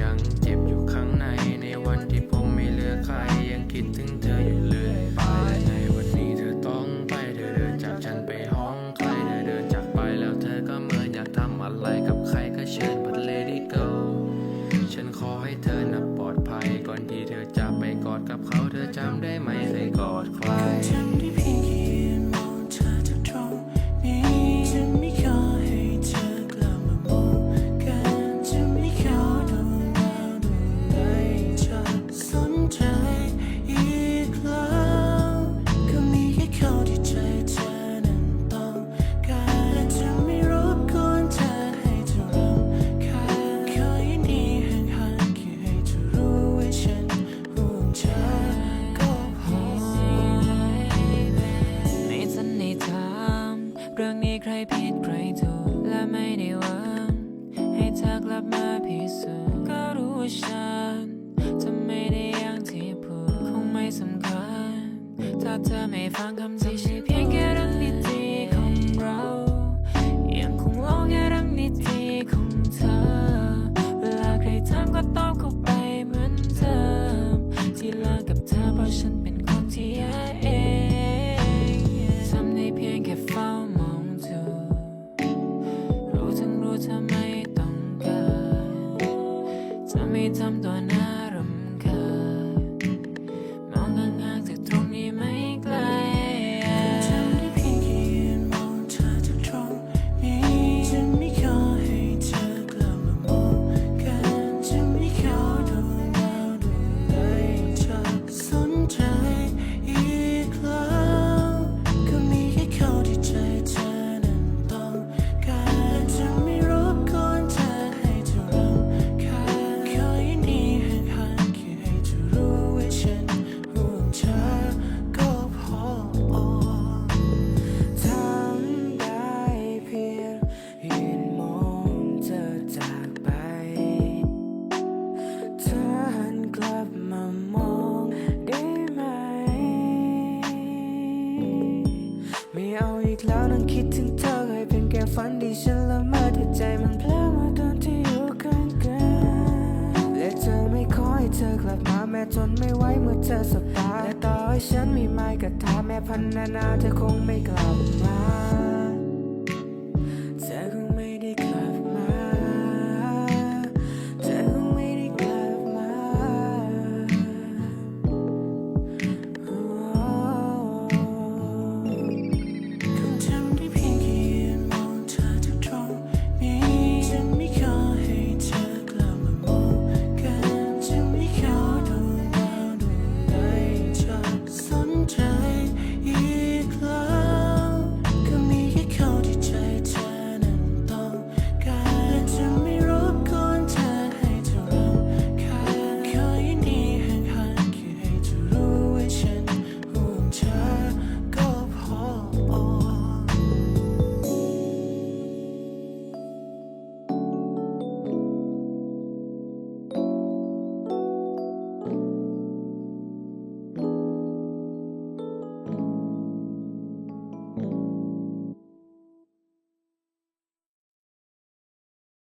ยังเจ็บอยู่ข้างในในวันที่ผมไม่เหลือใครยังคิดถึง ผิดใครถูกและไม่ได้หวังให้เธอกลับมาพิสูจน์ก็รู้ว่าฉันจะไม่ได้อย่างที่พูดคงไม่สำคัญ ถ้าเธอไม่ฟังคำที่ใช่เพียงแค่เรื่องดีๆของเรายังคงรอแค่เรื่องดีๆของเธอ เวลาใครถามก็ตอบเข้าไปเหมือนเดิมที่เลิกกับเธอเพราะฉัน I'm done. ดีฉันละเมอที่ใจมันเพลิมาตอนที่อยู่กันกันและเธอไม่ขอให้เธอกลับมาแม้ทนไม่ไหวเมื่อเธอสบตาและต่อให้ฉันมีไม้กระทาแม้พันนานาเธอคงไม่กลับมา